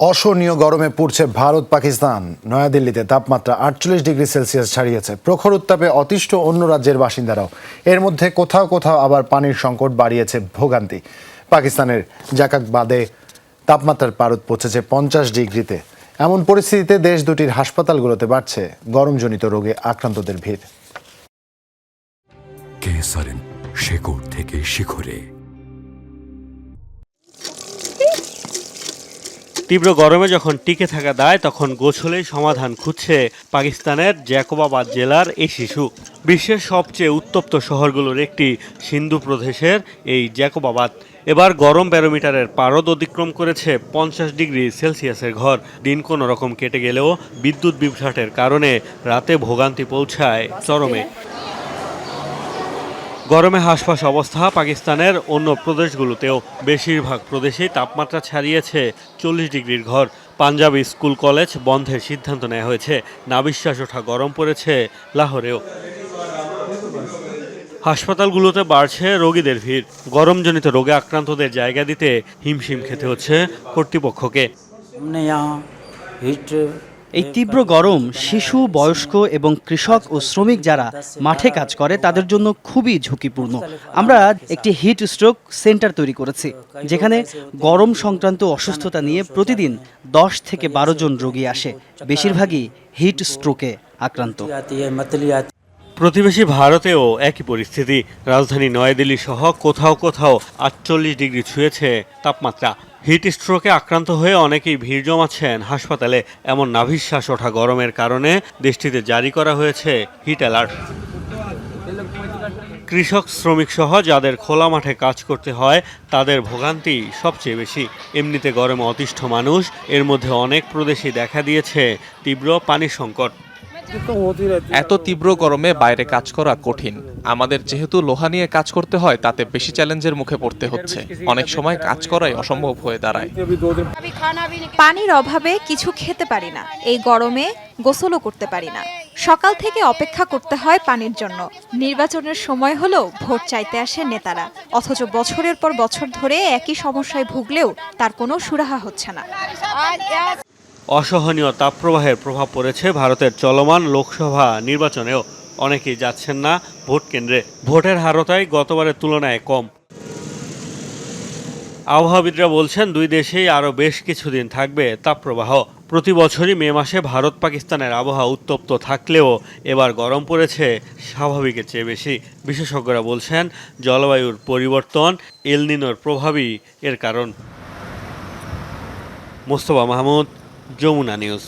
অসহনীয় গরমে পড়ছে ভারত, পাকিস্তান। নয়াদিল্লিতে তাপমাত্রা আটচল্লিশ ডিগ্রি সেলসিয়াস ছাড়িয়েছে। প্রখর উত্তাপে অতিষ্ঠ অন্য রাজ্যের বাসিন্দারাও। এর মধ্যে কোথাও কোথাও আবার পানির সংকট বাড়িয়েছে ভোগান্তি। পাকিস্তানের জাকাক বাদে তাপমাত্রার পারদ পৌঁছেছে পঞ্চাশ ডিগ্রিতে। এমন পরিস্থিতিতে দেশ দুটির হাসপাতালগুলোতে বাড়ছে গরমজনিত রোগে আক্রান্তদের ভিড়। শেকড় থেকে শিখরে? তীব্র গরমে যখন টিকে থাকা দায়, তখন গোছলেই সমাধান খুঁজছে পাকিস্তানের জ্যাকোবাবাদ জেলার এই শিশু। বিশ্বের সবচেয়ে উত্তপ্ত শহরগুলোর একটি সিন্ধু প্রদেশের এই জ্যাকোবাবাদ। এবার গরম ব্যারোমিটারের পারদ অতিক্রম করেছে পঞ্চাশ ডিগ্রি সেলসিয়াসের ঘর। দিন কোনো রকম কেটে গেলেও বিদ্যুৎ বিভ্রাটের কারণে রাতে ভোগান্তি পৌঁছায় চরমে। গরমে হাঁসফাঁস অবস্থা পাকিস্তানের অন্য প্রদেশগুলোতেও। বেশিরভাগ প্রদেশেই তাপমাত্রা ছাড়িয়েছে চল্লিশ ডিগ্রির ঘর। পাঞ্জাব স্কুল কলেজ বন্ধের সিদ্ধান্ত নেওয়া হয়েছে। না বিশ্বাস ওঠা গরম পড়েছে লাহোরেও। হাসপাতালগুলোতে বাড়ছে রোগীদের ভিড়। গরমজনিত রোগে আক্রান্তদের জায়গা দিতে হিমশিম খেতে হচ্ছে কর্তৃপক্ষকে। এই তীব্র গরম শিশু, বয়স্ক এবং কৃষক ও শ্রমিক যারা মাঠে কাজ করে, তাদের জন্য খুবই ঝুঁকিপূর্ণ। আমরা একটি হিট স্ট্রোক সেন্টার তৈরি করেছি, যেখানে গরম সংক্রান্ত অসুস্থতা নিয়ে প্রতিদিন দশ থেকে বারো জন রোগী আসে, বেশিরভাগই হিট স্ট্রোকে আক্রান্ত। প্রতিবেশী ভারতেও একই পরিস্থিতি। রাজধানী নয়াদিল্লি সহ কোথাও কোথাও আটচল্লিশ ডিগ্রি ছুঁয়েছে তাপমাত্রা। হিট স্ট্রোকে আক্রান্ত হয়ে অনেকেই ভিড় জমাচ্ছেন হাসপাতালে। এমন নাভিশ্বাস ওঠা গরমের কারণে দেশটিতে জারি করা হয়েছে হিট অ্যালার্ট। কৃষক, শ্রমিক সহ যাদের খোলা মাঠে কাজ করতে হয়, তাদের ভোগান্তি সবচেয়ে বেশি। এমনিতে গরমে অতিষ্ঠ মানুষ, এর মধ্যে অনেক প্রদেশেই দেখা দিয়েছে তীব্র পানি সংকট এত তীব্র গরমে বাইরে কাজ করা কঠিন। আমাদের যেহেতু লোহা নিয়ে কাজ করতে হয়, তাতে বেশি চ্যালেঞ্জের মুখে পড়তে হচ্ছে। অনেক সময় কাজ করাই অসম্ভব হয়ে দাঁড়ায়। পানির অভাবে কিছু খেতে পারি না। এই গরমে গোসলও করতে পারি না। সকাল থেকে অপেক্ষা করতে হয় পানির জন্য। নির্বাচনের সময় হলেও ভোট চাইতে আসে নেতারা। অথচ বছরের পর বছর ধরে একই সমস্যায় ভুগলেও তার কোনো সুরাহা হচ্ছে না। অসহনীয় তাপপ্রবাহের প্রভাব পড়েছে ভারতের চলমান লোকসভা নির্বাচনেও। অনেকেই যাচ্ছেন না ভোট কেন্দ্রে। ভোটের হারও তাই গতবারের তুলনায় কম। আবহাওয়াবিদরা বলছেন, দুই দেশেই আরও বেশ কিছুদিন থাকবে তাপপ্রবাহ। প্রতি বছরই মে মাসে ভারত পাকিস্তানের আবহাওয়া উত্তপ্ত থাকলেও এবার গরম পড়েছে স্বাভাবিকের চেয়ে বেশি। বিশেষজ্ঞরা বলছেন, জলবায়ুর পরিবর্তন এলনিনোর প্রভাবই এর কারণ। মোস্তফা মাহমুদ যমুনা নিউজ